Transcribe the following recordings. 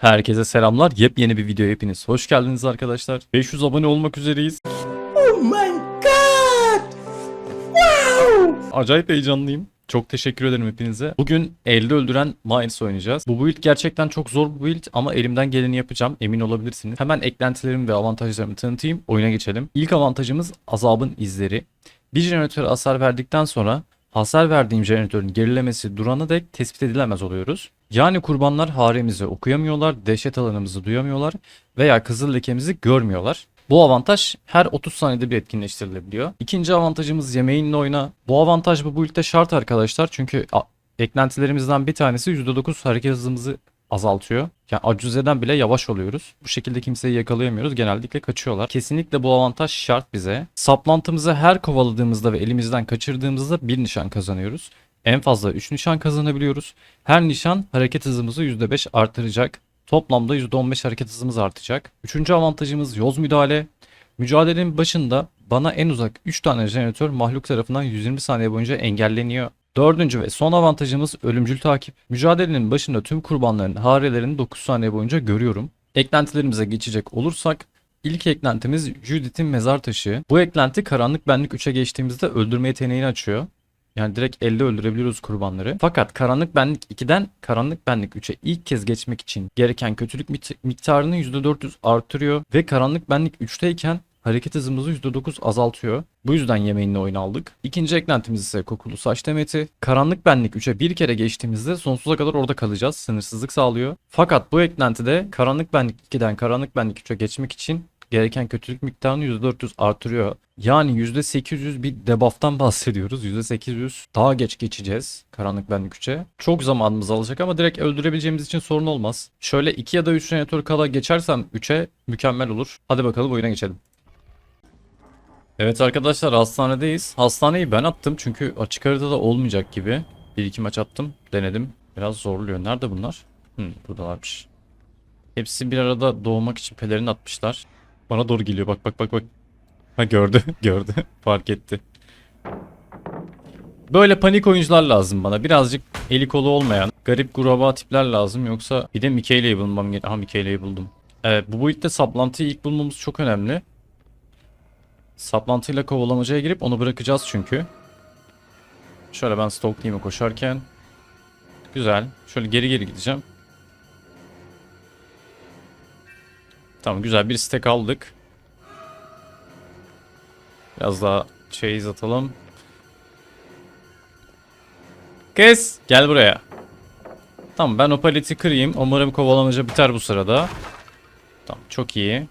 Herkese selamlar. Yepyeni bir video hepiniz. Hoş geldiniz arkadaşlar. 500 abone olmak üzereyiz. Oh my god! Acayip heyecanlıyım. Çok teşekkür ederim hepinize. Bugün elde öldüren Mines oynayacağız. Bu build gerçekten çok zor bir build ama elimden geleni yapacağım. Emin olabilirsiniz. Hemen eklentilerimi ve avantajlarımı tanıtayım. Oyuna geçelim. İlk avantajımız azabın izleri. Bir jeneratöre hasar verdikten sonra hasar verdiğim jeneratörün gerilemesi durana dek tespit edilemez oluyoruz. Yani kurbanlar haremizi okuyamıyorlar, dehşet alanımızı duyamıyorlar veya kızıl lekemizi görmüyorlar. Bu avantaj her 30 saniyede bir etkinleştirilebiliyor. İkinci avantajımız yemeğinle oyna. Bu avantaj bu build'de şart arkadaşlar çünkü eklentilerimizden bir tanesi %9 hareket hızımızı azaltıyor. Yani acuzeden bile yavaş oluyoruz. Bu şekilde kimseyi yakalayamıyoruz. Genellikle kaçıyorlar. Kesinlikle bu avantaj şart bize. Saplantımızı her kovaladığımızda ve elimizden kaçırdığımızda bir nişan kazanıyoruz. En fazla 3 nişan kazanabiliyoruz. Her nişan hareket hızımızı %5 artıracak. Toplamda %15 hareket hızımız artacak. Üçüncü avantajımız yoz müdahale. Mücadelenin başında bana en uzak 3 tane jeneratör mahluk tarafından 120 saniye boyunca engelleniyor. Dördüncü ve son avantajımız ölümcül takip. Mücadelenin başında tüm kurbanların harelerini 9 saniye boyunca görüyorum. Eklentilerimize geçecek olursak ilk eklentimiz Judith'in mezar taşı. Bu eklenti karanlık benlik 3'e geçtiğimizde öldürme yeteneğini açıyor. Yani direkt elde öldürebiliyoruz kurbanları. Fakat karanlık benlik 2'den karanlık benlik 3'e ilk kez geçmek için gereken kötülük miktarını %400 artırıyor ve karanlık benlik 3'teyken hareket hızımızı %9 azaltıyor. Bu yüzden yemeğinle oyun aldık. İkinci eklentimiz ise kokulu saç demeti. Karanlık benlik 3'e bir kere geçtiğimizde sonsuza kadar orada kalacağız. Sınırsızlık sağlıyor. Fakat bu eklentide karanlık benlik 2'den karanlık benlik 3'e geçmek için gereken kötülük miktarını %400 artırıyor. Yani %800 bir debuff'tan bahsediyoruz. %800 daha geç geçeceğiz karanlık benlik 3'e. Çok zamanımız alacak ama direkt öldürebileceğimiz için sorun olmaz. Şöyle 2 ya da 3 jeneratör kala geçersem 3'e mükemmel olur. Hadi bakalım oyuna geçelim. Evet arkadaşlar hastanedeyiz. Hastaneyi ben attım çünkü açık haritada olmayacak gibi. Bir iki maç attım. Denedim. Biraz zorluyor. Nerede bunlar? Hı, buradalarmış. Hepsi bir arada doğmak için pelerin atmışlar. Bana doğru geliyor. Bak bak bak bak. Ha gördü. gördü. Fark etti. Böyle panik oyuncular lazım bana. Birazcık eli kolu olmayan, garip gruba tipler lazım. Yoksa bir de Mikaela'yı bulmam gerekiyor. Aha Mikaela'yı buldum. Evet bu boyutta saplantıyı ilk bulmamız çok önemli. Saplantıyla kovalamacaya girip onu bırakacağız çünkü. Şöyle ben stalklayayım koşarken. Güzel. Şöyle geri geri gideceğim. Tamam güzel bir stack aldık. Biraz daha chase atalım. Kes. Gel buraya. Tamam ben o paleti kırayım. Umarım kovalamaca biter bu sırada. Tamam çok iyi.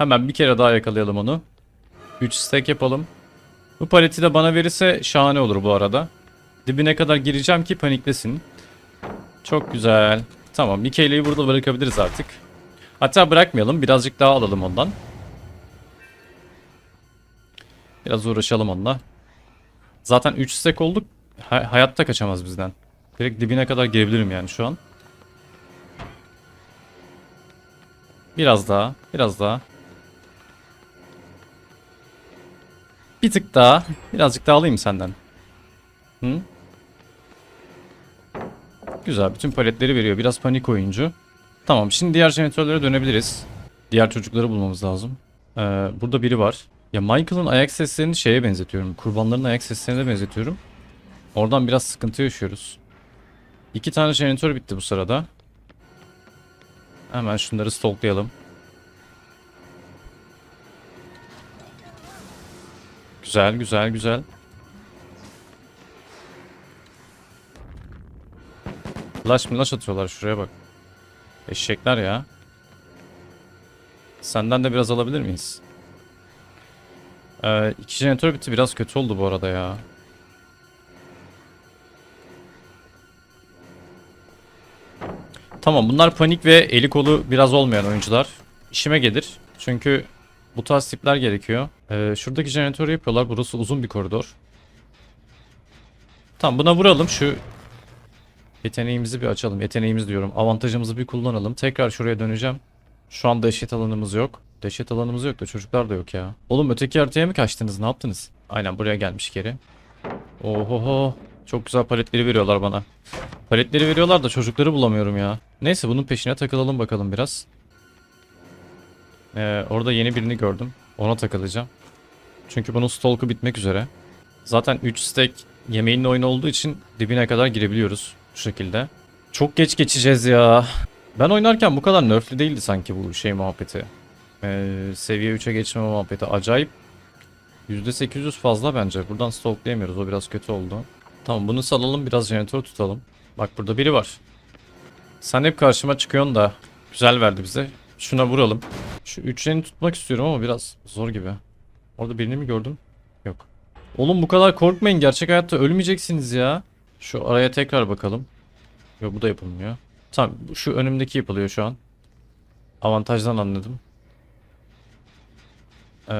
Hemen bir kere daha yakalayalım onu. 3 stack yapalım. Bu paleti de bana verirse şahane olur bu arada. Dibine kadar gireceğim ki paniklesin. Çok güzel. Tamam Mikaela'yı burada bırakabiliriz artık. Hatta bırakmayalım. Birazcık daha alalım ondan. Biraz uğraşalım onunla. Zaten 3 stack olduk. Ha- hayatta kaçamaz bizden. Direkt dibine kadar girebilirim yani şu an. Biraz daha. Biraz daha. Bir tık daha. Birazcık daha alayım senden. Hı? Güzel. Bütün paletleri veriyor. Biraz panik oyuncu. Tamam. Şimdi diğer jeneratörlere dönebiliriz. Diğer çocukları bulmamız lazım. Ee, burada biri var. Ya Michael'ın ayak seslerini şeye benzetiyorum. Kurbanların ayak seslerine benzetiyorum. Oradan biraz sıkıntı yaşıyoruz. İki tane jeneratör bitti bu sırada. Hemen şunları stalklayalım. Güzel güzel güzel. Flash milaş atıyorlar şuraya bak. Eşekler ya. Senden de biraz alabilir miyiz? Ee, iki jeneratör bitti biraz kötü oldu bu arada ya. Tamam bunlar panik ve eli kolu biraz olmayan oyuncular. İşime gelir. Çünkü bu tarz tipler gerekiyor. Ee, şuradaki jeneratörü yapıyorlar. Burası uzun bir koridor. Tamam buna vuralım. Şu yeteneğimizi bir açalım. Yeteneğimiz diyorum. Avantajımızı bir kullanalım. Tekrar şuraya döneceğim. Şu anda eşit alanımız yok. Dehşet alanımız yok da çocuklar da yok ya. Oğlum öteki haritaya mı kaçtınız? Ne yaptınız? Aynen buraya gelmiş geri. Ohoho. Çok güzel paletleri veriyorlar bana. Paletleri veriyorlar da çocukları bulamıyorum ya. Neyse bunun peşine takılalım bakalım biraz. Ee, orada yeni birini gördüm. Ona takılacağım. Çünkü bunun stalk'u bitmek üzere. Zaten 3 stack yemeğinin oyunu olduğu için dibine kadar girebiliyoruz bu şekilde. Çok geç geçeceğiz ya. Ben oynarken bu kadar nerfli değildi sanki bu şey muhabbeti. Ee, seviye 3'e geçme muhabbeti. Acayip %800 fazla bence. Buradan stalklayamıyoruz. O biraz kötü oldu. Tamam bunu salalım biraz jeneratör tutalım. Bak burada biri var. Sen hep karşıma çıkıyorsun da güzel verdi bize. Şuna vuralım. Şu üçleni tutmak istiyorum ama biraz zor gibi. Orada birini mi gördüm? Yok. Oğlum bu kadar korkmayın. Gerçek hayatta ölmeyeceksiniz ya. Şu araya tekrar bakalım. Yok bu da yapılmıyor. Tamam şu önümdeki yapılıyor şu an. Avantajdan anladım. Ee,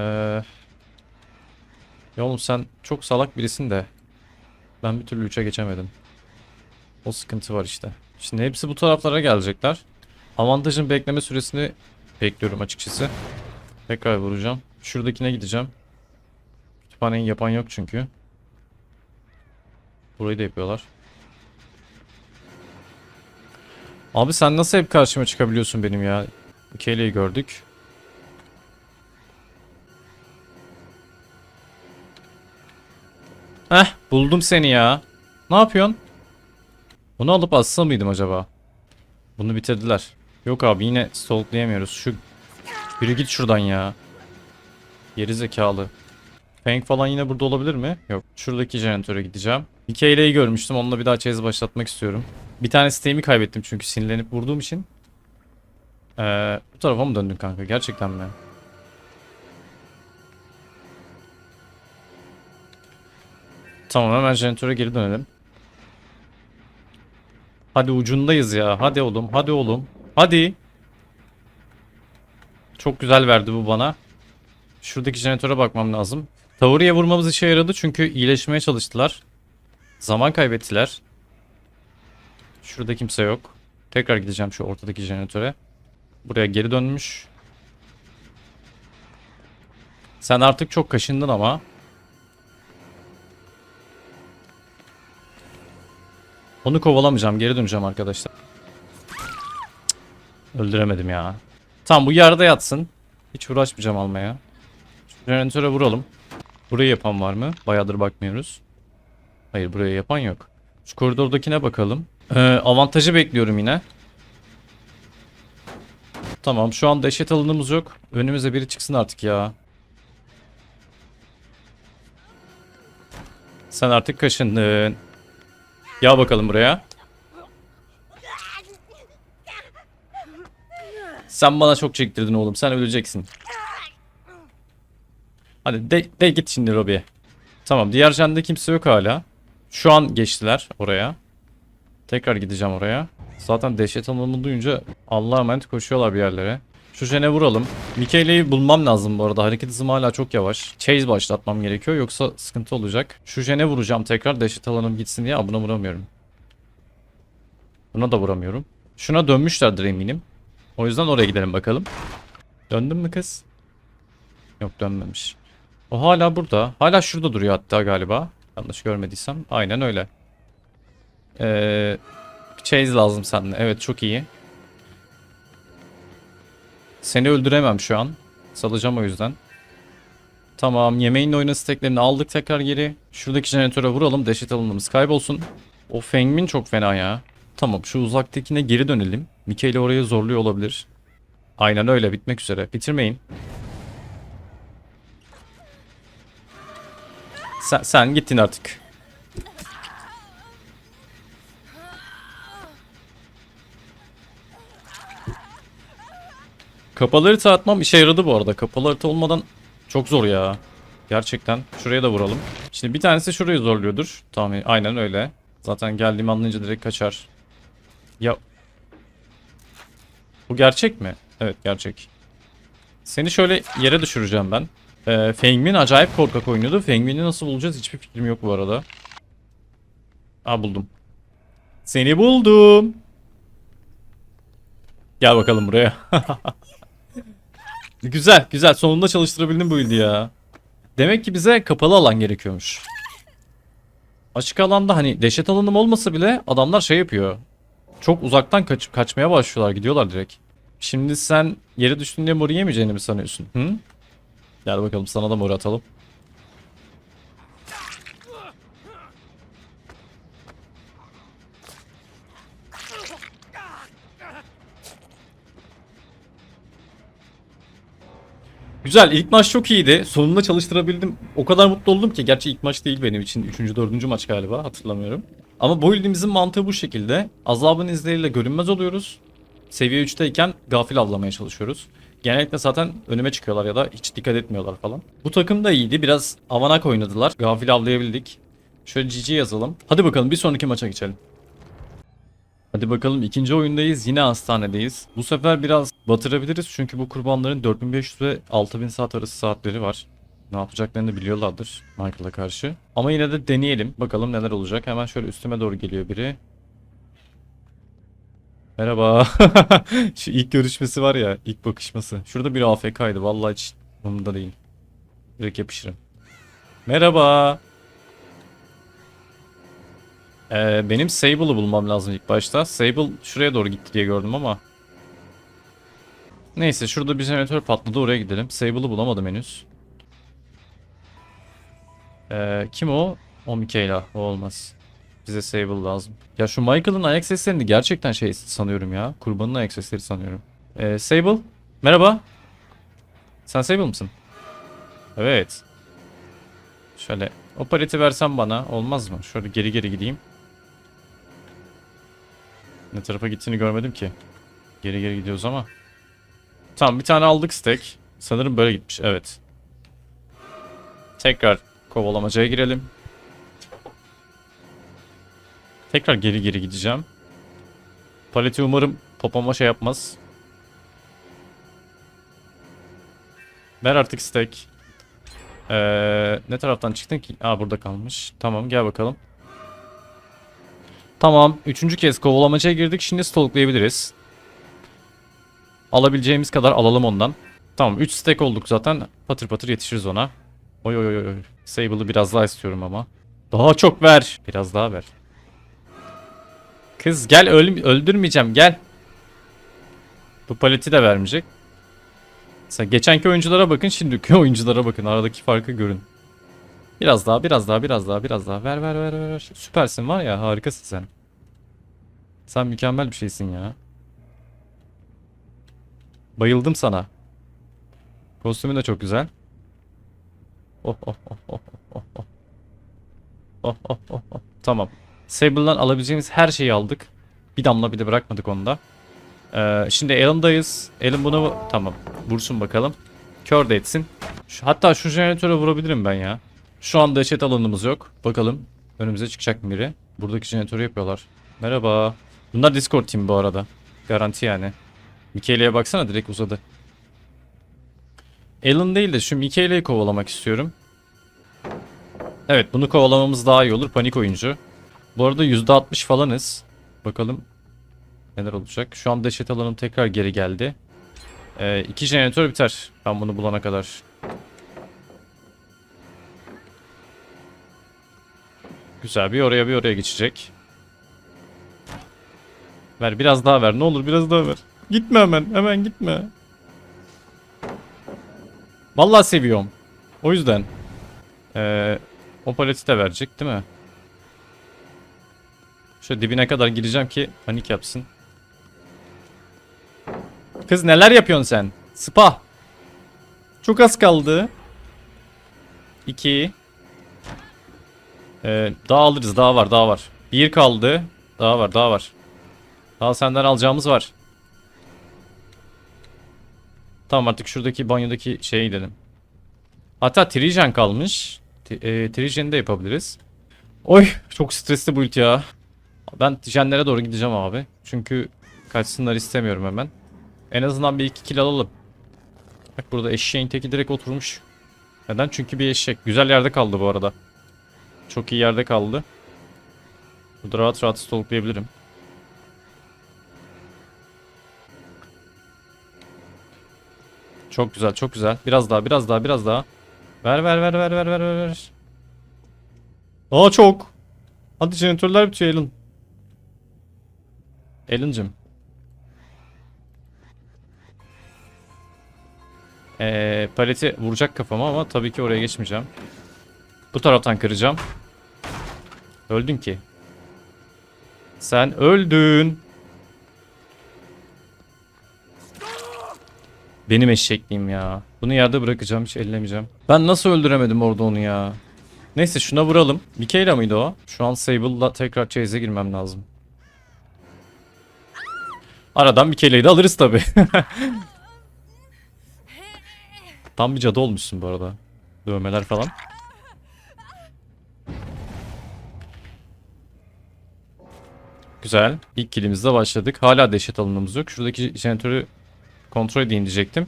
ya oğlum sen çok salak birisin de. Ben bir türlü 3'e geçemedim. O sıkıntı var işte. Şimdi hepsi bu taraflara gelecekler. Avantajın bekleme süresini bekliyorum açıkçası. Tekrar vuracağım. Şuradakine gideceğim. Kütüphaneyi yapan yok çünkü. Burayı da yapıyorlar. Abi sen nasıl hep karşıma çıkabiliyorsun benim ya? Kelly'yi gördük. Heh buldum seni ya. Ne yapıyorsun? Bunu alıp atsa mıydım acaba? Bunu bitirdiler. Yok abi yine stalklayamıyoruz. Şu biri git şuradan ya. Geri zekalı. Fang falan yine burada olabilir mi? Yok. Şuradaki jeneratöre gideceğim. Mikaela'yı görmüştüm. Onunla bir daha chase başlatmak istiyorum. Bir tane siteğimi kaybettim çünkü sinirlenip vurduğum için. Ee, bu tarafa mı döndün kanka? Gerçekten mi? Tamam hemen jeneratöre geri dönelim. Hadi ucundayız ya. Hadi oğlum. Hadi oğlum. Hadi. Çok güzel verdi bu bana. Şuradaki jeneratöre bakmam lazım. Tavuriye vurmamız işe yaradı çünkü iyileşmeye çalıştılar. Zaman kaybettiler. Şurada kimse yok. Tekrar gideceğim şu ortadaki jeneratöre. Buraya geri dönmüş. Sen artık çok kaşındın ama. Onu kovalamayacağım. Geri döneceğim arkadaşlar. Öldüremedim ya. Tamam bu yerde yatsın. Hiç uğraşmayacağım almaya. Şu jeneratöre vuralım. Burayı yapan var mı? Bayağıdır bakmıyoruz. Hayır buraya yapan yok. Şu koridordakine bakalım. Ee, avantajı bekliyorum yine. Tamam şu anda eşit alanımız yok. Önümüze biri çıksın artık ya. Sen artık kaşındın. Gel bakalım buraya. Sen bana çok çektirdin oğlum. Sen öleceksin. Hadi de, de git şimdi Robbie'ye. Tamam diğer jende kimse yok hala. Şu an geçtiler oraya. Tekrar gideceğim oraya. Zaten dehşet anlamını duyunca Allah'a emanet koşuyorlar bir yerlere. Şu jene vuralım. Mikael'i bulmam lazım bu arada. Hareket hızım hala çok yavaş. Chase başlatmam gerekiyor yoksa sıkıntı olacak. Şu jene vuracağım tekrar dehşet alanım gitsin diye. Aa, buna vuramıyorum. Buna da vuramıyorum. Şuna dönmüşlerdir eminim. O yüzden oraya gidelim bakalım. Döndün mü kız? Yok dönmemiş. O hala burada. Hala şurada duruyor hatta galiba. Yanlış görmediysem. Aynen öyle. Ee, chase lazım sende. Evet çok iyi. Seni öldüremem şu an. Salacağım o yüzden. Tamam yemeğin oyna steklerini aldık tekrar geri. Şuradaki jeneratöre vuralım. Dehşet alınımız kaybolsun. O Fengmin çok fena ya. Tamam şu uzaktakine geri dönelim. Mikael'i oraya zorluyor olabilir. Aynen öyle bitmek üzere. Bitirmeyin. Sen, sen gittin artık. Kapalı atmam işe yaradı bu arada. Kapalı olmadan çok zor ya. Gerçekten. Şuraya da vuralım. Şimdi bir tanesi şurayı zorluyordur. Tamam aynen öyle. Zaten geldiğimi anlayınca direkt kaçar. Ya. Bu gerçek mi? Evet gerçek. Seni şöyle yere düşüreceğim ben. Ee, Fengmin acayip korkak oynuyordu. Fengmin'i nasıl bulacağız hiçbir fikrim yok bu arada. Aa buldum. Seni buldum. Gel bakalım buraya. güzel güzel sonunda çalıştırabildim bu build'i ya. Demek ki bize kapalı alan gerekiyormuş. Açık alanda hani dehşet alanım olmasa bile adamlar şey yapıyor. Çok uzaktan kaç kaçmaya başlıyorlar. Gidiyorlar direkt. Şimdi sen yere düştün diye moru yemeyeceğini mi sanıyorsun? Hı? Gel bakalım sana da moru atalım. Güzel ilk maç çok iyiydi. Sonunda çalıştırabildim. O kadar mutlu oldum ki. Gerçi ilk maç değil benim için. Üçüncü, dördüncü maç galiba hatırlamıyorum. Ama bu build'imizin mantığı bu şekilde. Azabın izleriyle görünmez oluyoruz. Seviye 3'teyken gafil avlamaya çalışıyoruz. Genellikle zaten önüme çıkıyorlar ya da hiç dikkat etmiyorlar falan. Bu takım da iyiydi. Biraz avanak oynadılar. Gafil avlayabildik. Şöyle GG yazalım. Hadi bakalım bir sonraki maça geçelim. Hadi bakalım ikinci oyundayız. Yine hastanedeyiz. Bu sefer biraz batırabiliriz çünkü bu kurbanların 4500 ve 6000 saat arası saatleri var. Ne yapacaklarını biliyorlardır Michael'a karşı. Ama yine de deneyelim. Bakalım neler olacak. Hemen şöyle üstüme doğru geliyor biri. Merhaba. Şu ilk görüşmesi var ya, ilk bakışması. Şurada bir AFK'ydı. Vallahi hiç umurumda değil. Direkt yapışırım. Merhaba. Ee, benim Sable'ı bulmam lazım ilk başta. Sable şuraya doğru gitti diye gördüm ama. Neyse şurada bir jeneratör patladı oraya gidelim. Sable'ı bulamadım henüz. Ee, kim o? O Mikaela. O olmaz. Bize Sable lazım. Ya şu Michael'ın ayak seslerini gerçekten şey sanıyorum ya. Kurbanın ayak sesleri sanıyorum. Ee, Sable. Merhaba. Sen Sable mısın? Evet. Şöyle o paleti versen bana olmaz mı? Şöyle geri geri gideyim. Ne tarafa gittiğini görmedim ki. Geri geri gidiyoruz ama. Tamam bir tane aldık stack. Sanırım böyle gitmiş. Evet. Tekrar kovalamacaya girelim. Tekrar geri geri gideceğim. Paleti umarım topama şey yapmaz. Ver artık stack. Ee, ne taraftan çıktın ki? Aa burada kalmış. Tamam gel bakalım. Tamam. Üçüncü kez kovalamacaya girdik. Şimdi stalklayabiliriz. Alabileceğimiz kadar alalım ondan. Tamam 3 stack olduk zaten. Patır patır yetişiriz ona. Oy oy oy oy. Sable'ı biraz daha istiyorum ama. Daha çok ver. Biraz daha ver. Kız gel öl öldürmeyeceğim gel. Bu paleti de vermeyecek. Sen geçenki oyunculara bakın şimdiki oyunculara bakın. Aradaki farkı görün. Biraz daha biraz daha biraz daha biraz daha. Ver ver ver. ver. Süpersin var ya harikasın sen. Sen mükemmel bir şeysin ya. Bayıldım sana. Kostümün de çok güzel. Tamam. Sable'dan alabileceğimiz her şeyi aldık. Bir damla bile bırakmadık onda. Ee, şimdi Alan'dayız. Alan bunu tamam. Vursun bakalım. Kör de etsin. Şu, hatta şu jeneratöre vurabilirim ben ya. Şu anda chat alanımız yok. Bakalım önümüze çıkacak mı biri? Buradaki jeneratörü yapıyorlar. Merhaba. Bunlar Discord team bu arada. Garanti yani. Mikaela'ya baksana direkt uzadı. Alan değil de şu Mikaela'yı kovalamak istiyorum. Evet bunu kovalamamız daha iyi olur. Panik oyuncu. Bu arada %60 falanız. Bakalım neler olacak. Şu anda chat alanım tekrar geri geldi. Ee, iki jeneratör biter. Ben bunu bulana kadar. Güzel bir oraya bir oraya geçecek. Ver biraz daha ver. Ne olur biraz daha ver. Gitme hemen. Hemen gitme. Vallahi seviyorum. O yüzden. Ee, o paleti de verecek değil mi? Şöyle dibine kadar gireceğim ki panik yapsın. Kız neler yapıyorsun sen? Spa. Çok az kaldı. 2 ee, daha alırız. Daha var. Daha var. Bir kaldı. Daha var. Daha var. Daha senden alacağımız var. Tamam artık şuradaki banyodaki şeye gidelim. Hatta Trijen kalmış. T e, de yapabiliriz. Oy çok stresli bu ulti ya. Ben Tijenlere doğru gideceğim abi. Çünkü kaçsınlar istemiyorum hemen. En azından bir iki kill alalım. Bak burada eşeğin teki direkt oturmuş. Neden? Çünkü bir eşek. Güzel yerde kaldı bu arada. Çok iyi yerde kaldı. Burada rahat rahat stalklayabilirim. Çok güzel, çok güzel. Biraz daha, biraz daha, biraz daha. Ver, ver, ver, ver, ver, ver, ver. Aa çok. Hadi jeneratörler bitiyor Alan. Alan'cım. Ee, paleti vuracak kafama ama tabii ki oraya geçmeyeceğim. Bu taraftan kıracağım. Öldün ki. Sen öldün. Benim eşekliğim ya. Bunu yerde bırakacağım hiç ellemeyeceğim. Ben nasıl öldüremedim orada onu ya. Neyse şuna vuralım. Mikaela mıydı o? Şu an Sable'la tekrar chase'e girmem lazım. Aradan Mikaela'yı da alırız tabi. Tam bir cadı olmuşsun bu arada. Dövmeler falan. Güzel. İlk killimizde başladık. Hala dehşet alınmamız yok. Şuradaki jeneratörü kontrol edeyim diyecektim.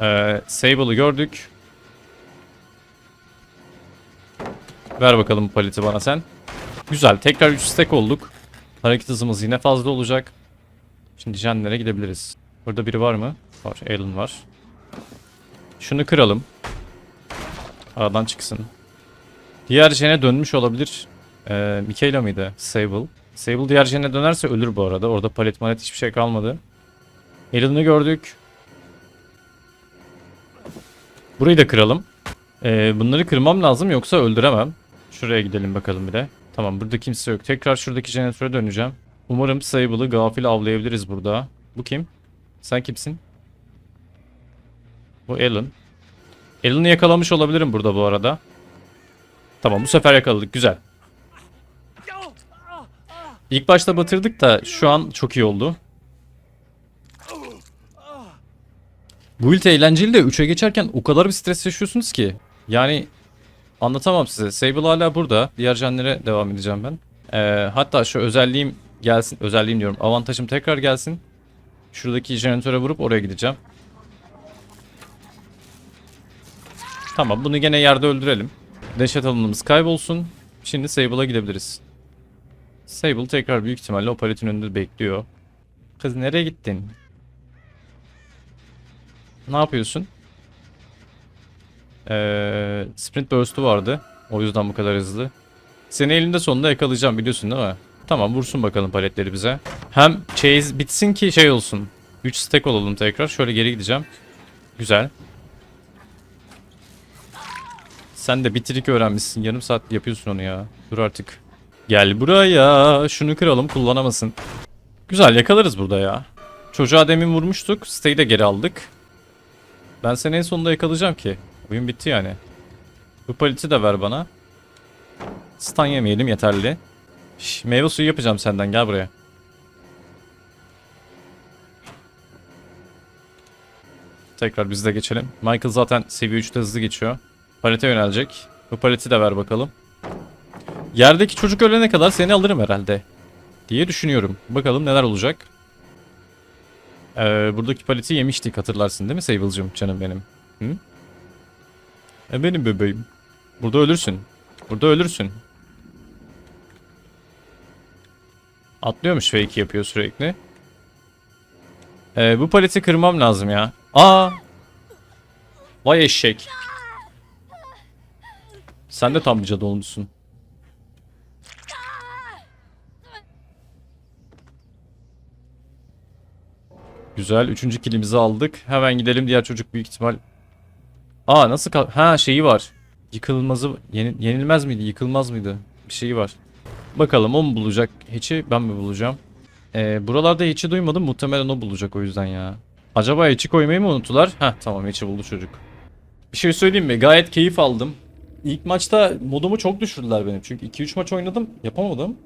Ee, Sable'ı gördük. Ver bakalım paleti bana sen. Güzel. Tekrar 3 stack olduk. Hareket hızımız yine fazla olacak. Şimdi jenlere gidebiliriz. Burada biri var mı? Var. Alan var. Şunu kıralım. Aradan çıksın. Diğer jene dönmüş olabilir. Ee, Mikaela mıydı? Sable. Sable diğer jene dönerse ölür bu arada. Orada palet malet hiçbir şey kalmadı. Alan'ı gördük. Burayı da kıralım. Ee, bunları kırmam lazım yoksa öldüremem. Şuraya gidelim bakalım bir de. Tamam burada kimse yok. Tekrar şuradaki jeneratöre döneceğim. Umarım Sable'ı gafil avlayabiliriz burada. Bu kim? Sen kimsin? Bu Alan. Alan'ı yakalamış olabilirim burada bu arada. Tamam bu sefer yakaladık. Güzel. İlk başta batırdık da şu an çok iyi oldu. Bu ilk eğlenceli de 3'e geçerken o kadar bir stres yaşıyorsunuz ki. Yani anlatamam size. Sable hala burada. Diğer jenlere devam edeceğim ben. Ee, hatta şu özelliğim gelsin. Özelliğim diyorum. Avantajım tekrar gelsin. Şuradaki jeneratöre vurup oraya gideceğim. Tamam bunu gene yerde öldürelim. Dehşet alanımız kaybolsun. Şimdi Sable'a gidebiliriz. Sable tekrar büyük ihtimalle o paletin önünde bekliyor. Kız nereye gittin? Ne yapıyorsun? Ee, sprint burst'u vardı. O yüzden bu kadar hızlı. Seni elinde sonunda yakalayacağım biliyorsun değil mi? Tamam vursun bakalım paletleri bize. Hem chase bitsin ki şey olsun. 3 stack olalım tekrar. Şöyle geri gideceğim. Güzel. Sen de bitirik öğrenmişsin. Yarım saat yapıyorsun onu ya. Dur artık. Gel buraya. Şunu kıralım kullanamasın. Güzel yakalarız burada ya. Çocuğa demin vurmuştuk. Stay'i de geri aldık. Ben seni en sonunda yakalayacağım ki. Oyun bitti yani. Bu paleti de ver bana. Stun yemeyelim yeterli. Şş, meyve suyu yapacağım senden gel buraya. Tekrar biz de geçelim. Michael zaten seviye 3'te hızlı geçiyor. Palete yönelecek. Bu paleti de ver bakalım. Yerdeki çocuk ölene kadar seni alırım herhalde. Diye düşünüyorum. Bakalım neler olacak. Ee, buradaki paleti yemiştik hatırlarsın değil mi Sable'cım canım benim? Hı? E benim bebeğim. Burada ölürsün. Burada ölürsün. Atlıyormuş fake yapıyor sürekli. Ee, bu paleti kırmam lazım ya. Aa! Vay eşek. Sen de tam bir cadı olmuşsun. Güzel. Üçüncü kilimizi aldık. Hemen gidelim. Diğer çocuk büyük ihtimal... Aa nasıl kal... Ha şeyi var. Yıkılmazı... Yeni... Yenilmez miydi? Yıkılmaz mıydı? Bir şeyi var. Bakalım o mu bulacak Hatch'i ben mi bulacağım? Ee, buralarda Hatch'i duymadım. Muhtemelen o bulacak o yüzden ya. Acaba Hatch'i koymayı mı unuttular? Heh tamam Hatch'i buldu çocuk. Bir şey söyleyeyim mi? Gayet keyif aldım. İlk maçta modumu çok düşürdüler benim. Çünkü 2-3 maç oynadım. Yapamadım.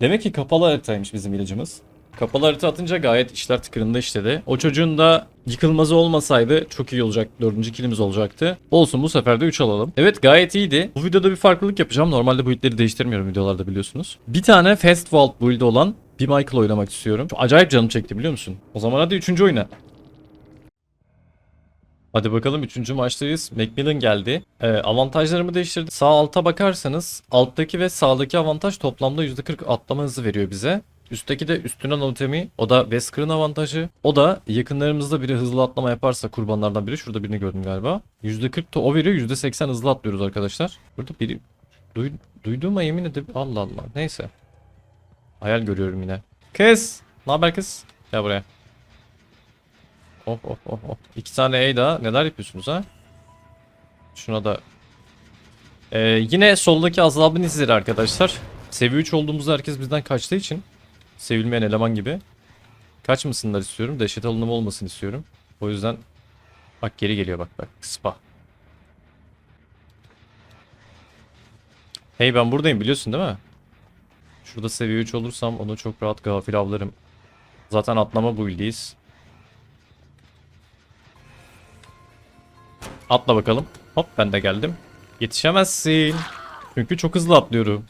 Demek ki kapalı haritaymış bizim ilacımız. Kapalı harita atınca gayet işler tıkırında işledi. O çocuğun da yıkılmazı olmasaydı çok iyi olacak. Dördüncü kilimiz olacaktı. Olsun bu sefer de 3 alalım. Evet gayet iyiydi. Bu videoda bir farklılık yapacağım. Normalde build'leri değiştirmiyorum videolarda biliyorsunuz. Bir tane Fast Vault build olan bir Michael oynamak istiyorum. Çok acayip canım çekti biliyor musun? O zaman hadi 3. oyna. Hadi bakalım 3. maçtayız. Macmillan geldi. Ee, avantajlarımı değiştirdim. Sağ alta bakarsanız alttaki ve sağdaki avantaj toplamda %40 atlama hızı veriyor bize. Üstteki de üstüne anatomi. O da Wesker'ın avantajı. O da yakınlarımızda biri hızlı atlama yaparsa kurbanlardan biri. Şurada birini gördüm galiba. %40 da o veriyor. %80 hızlı atlıyoruz arkadaşlar. Burada biri Duy, duyduğuma yemin edip Allah Allah. Neyse. Hayal görüyorum yine. Kız. Ne haber kız? Gel buraya. Oh oh oh oh. İki tane ey daha. Neler yapıyorsunuz ha? Şuna da. Ee, yine soldaki azabın izleri arkadaşlar. Seviye 3 olduğumuzda herkes bizden kaçtığı için. Sevilmeyen eleman gibi. Kaçmasınlar istiyorum. Dehşet alınımı olmasın istiyorum. O yüzden bak geri geliyor bak bak. Spa. Hey ben buradayım biliyorsun değil mi? Şurada seviye 3 olursam onu çok rahat gafil avlarım. Zaten atlama build'iyiz. Atla bakalım. Hop ben de geldim. Yetişemezsin. Çünkü çok hızlı atlıyorum.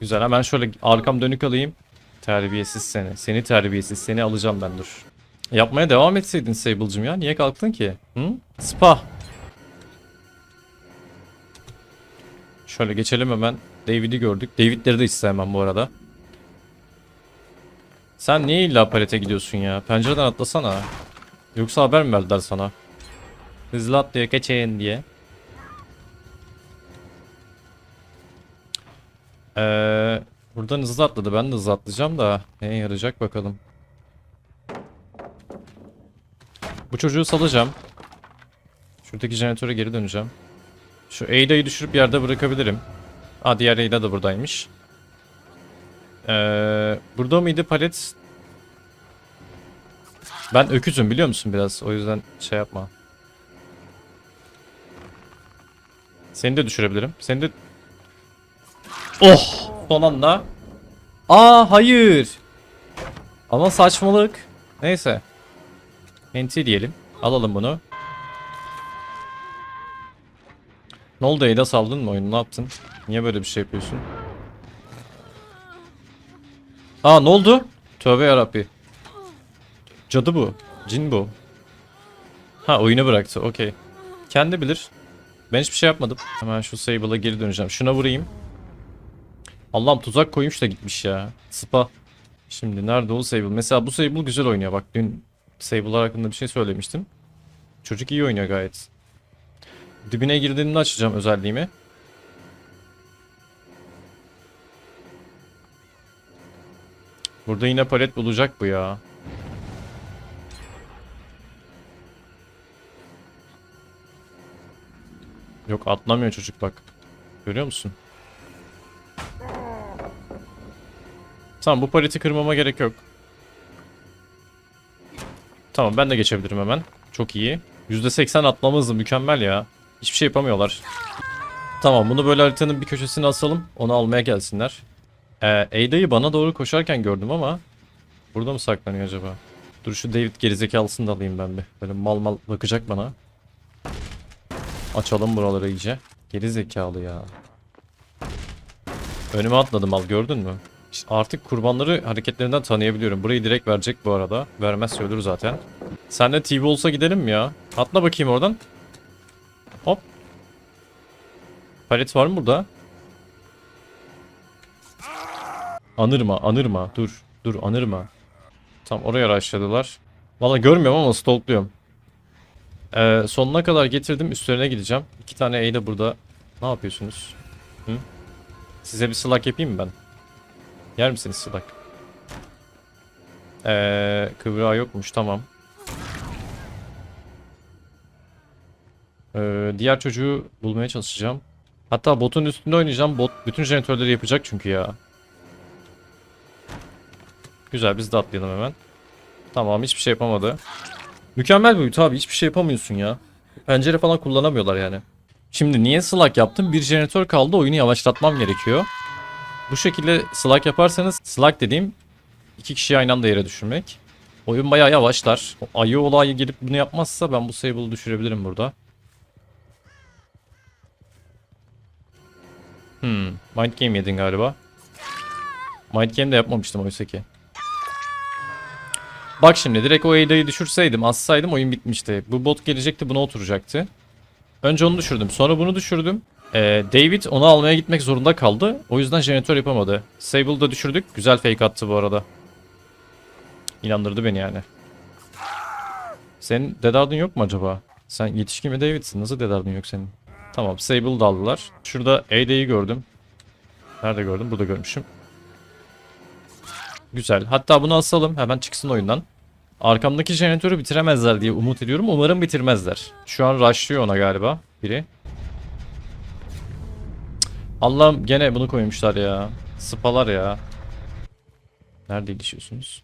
Güzel hemen şöyle arkam dönük alayım. Terbiyesiz seni. Seni terbiyesiz. Seni alacağım ben dur. Yapmaya devam etseydin Sable'cım ya. Niye kalktın ki? Hı? Spa. Şöyle geçelim hemen. David'i gördük. David'leri de hiç bu arada. Sen niye illa palete gidiyorsun ya? Pencereden atlasana. Yoksa haber mi verdiler sana? Hızlı atlıyor geçeyin diye. Ee, buradan hızlı atladı. Ben de hızlı atlayacağım da. Neye yarayacak bakalım. Bu çocuğu salacağım. Şuradaki jeneratöre geri döneceğim. Şu A'da'yı düşürüp yerde bırakabilirim. Aa diğer Ada da buradaymış. Ee, burada mıydı palet? Ben öküzüm biliyor musun biraz? O yüzden şey yapma. Seni de düşürebilirim. Seni de... Oh! Son anda. Aa hayır. Ama saçmalık. Neyse. Enti diyelim. Alalım bunu. Ne oldu Eyda saldın mı oyunu ne yaptın? Niye böyle bir şey yapıyorsun? Aa ne oldu? Tövbe yarabbi. Cadı bu. Cin bu. Ha oyunu bıraktı okey. Kendi bilir. Ben hiçbir şey yapmadım. Hemen şu Sable'a geri döneceğim. Şuna vurayım. Allah'ım tuzak koymuş da gitmiş ya. Spa. Şimdi nerede o Sable? Mesela bu Sable güzel oynuyor. Bak dün Sable'lar hakkında bir şey söylemiştim. Çocuk iyi oynuyor gayet. Dibine girdiğimde açacağım özelliğimi. Burada yine palet bulacak bu ya. Yok atlamıyor çocuk bak. Görüyor musun? Tamam bu paleti kırmama gerek yok. Tamam ben de geçebilirim hemen. Çok iyi. %80 atlama hızı mükemmel ya. Hiçbir şey yapamıyorlar. Tamam bunu böyle haritanın bir köşesine asalım. Onu almaya gelsinler. Ee, Ada'yı bana doğru koşarken gördüm ama burada mı saklanıyor acaba? Dur şu David gerizekalısını da alayım ben bir. Böyle mal mal bakacak bana. Açalım buraları iyice. Gerizekalı ya. Önüme atladı mal gördün mü? İşte artık kurbanları hareketlerinden tanıyabiliyorum. Burayı direkt verecek bu arada. Vermezse ölür zaten. Sen de TV olsa gidelim mi ya? Atla bakayım oradan. Hop. Palet var mı burada? Anırma, anırma. Dur, dur, anırma. Tam oraya araştırdılar. Valla görmüyorum ama stalkluyorum. Ee, sonuna kadar getirdim. Üstlerine gideceğim. İki tane A de burada. Ne yapıyorsunuz? Hı? Size bir slug yapayım mı ben? Yer misiniz slug? Ee, kıvrağı yokmuş. Tamam. Ee, diğer çocuğu bulmaya çalışacağım. Hatta botun üstünde oynayacağım. Bot bütün jeneratörleri yapacak çünkü ya. Güzel biz de atlayalım hemen. Tamam hiçbir şey yapamadı. Mükemmel boyut abi hiçbir şey yapamıyorsun ya. Pencere falan kullanamıyorlar yani. Şimdi niye slug yaptım? Bir jeneratör kaldı oyunu yavaşlatmam gerekiyor. Bu şekilde slug yaparsanız slug dediğim iki kişiyi aynı anda yere düşürmek. Oyun bayağı yavaşlar. Ayı olayı gelip bunu yapmazsa ben bu Sable'ı düşürebilirim burada. Hmm. Mind Game yedin galiba. Mind Game de yapmamıştım oysa ki. Bak şimdi direkt o Ada'yı düşürseydim, assaydım oyun bitmişti. Bu bot gelecekti buna oturacaktı. Önce onu düşürdüm. Sonra bunu düşürdüm. Ee, David onu almaya gitmek zorunda kaldı. O yüzden jeneratör yapamadı. Sable'ı da düşürdük. Güzel fake attı bu arada. İnandırdı beni yani. Senin dedardın yok mu acaba? Sen yetişkin mi David'sin? Nasıl dedardın yok senin? Tamam Sable da aldılar. Şurada AD'yi gördüm. Nerede gördüm? Burada görmüşüm. Güzel. Hatta bunu asalım. Hemen çıksın oyundan. Arkamdaki jeneratörü bitiremezler diye umut ediyorum. Umarım bitirmezler. Şu an rushlıyor ona galiba biri. Allah'ım gene bunu koymuşlar ya. Spalar ya. Nerede ilişiyorsunuz?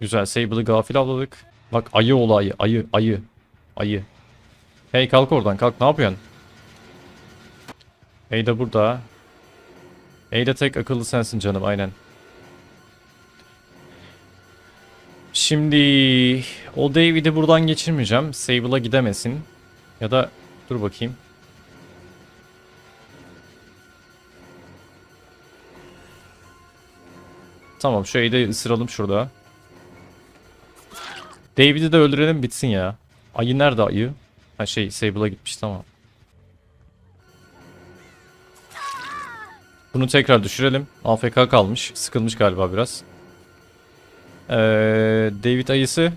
Güzel. Sable'ı gafil avladık. Bak ayı oğlu ayı. Ayı. Ayı. Hey kalk oradan kalk. Ne yapıyorsun? Hey burada. Hey tek akıllı sensin canım. Aynen. Şimdi o David'i buradan geçirmeyeceğim. Sable'a gidemesin. Ya da dur bakayım. Tamam şu Aid'i ısıralım şurada. David'i de öldürelim bitsin ya. Ayı nerede ayı? Ha şey Sable'a gitmiş tamam. Bunu tekrar düşürelim. AFK kalmış. Sıkılmış galiba biraz. Ee, David ayısı.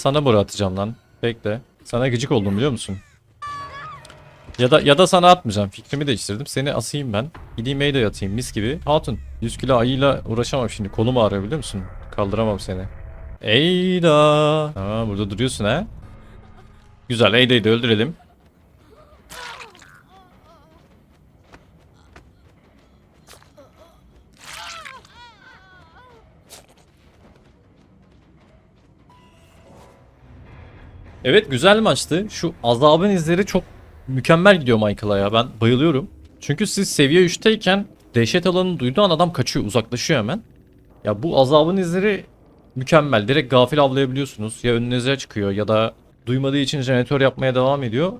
Sana boru atacağım lan. Bekle. Sana gıcık oldum biliyor musun? Ya da ya da sana atmayacağım. Fikrimi değiştirdim. Seni asayım ben. Gideyim Mayday atayım mis gibi. Hatun 100 kilo ayıyla uğraşamam şimdi. Kolum ağrıyor biliyor musun? Kaldıramam seni. Eyda. Aa, burada duruyorsun ha. Güzel Eyda'yı da öldürelim. Evet güzel maçtı. Şu azabın izleri çok mükemmel gidiyor Michael'a ya. Ben bayılıyorum. Çünkü siz seviye 3'teyken dehşet alanını duyduğu an adam kaçıyor, uzaklaşıyor hemen. Ya bu azabın izleri mükemmel. Direkt gafil avlayabiliyorsunuz. Ya önünüze çıkıyor ya da duymadığı için jeneratör yapmaya devam ediyor.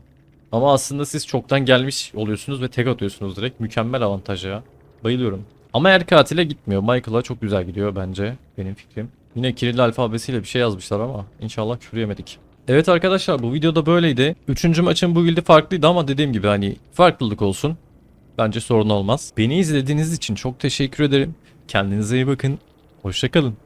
Ama aslında siz çoktan gelmiş oluyorsunuz ve tek atıyorsunuz direkt. Mükemmel avantaj ya. Bayılıyorum. Ama her katile gitmiyor. Michael'a çok güzel gidiyor bence. Benim fikrim. Yine Kiril alfabesiyle bir şey yazmışlar ama inşallah küfür yemedik. Evet arkadaşlar bu videoda böyleydi. Üçüncü maçın bu build'i farklıydı ama dediğim gibi hani farklılık olsun. Bence sorun olmaz. Beni izlediğiniz için çok teşekkür ederim. Kendinize iyi bakın. Hoşçakalın.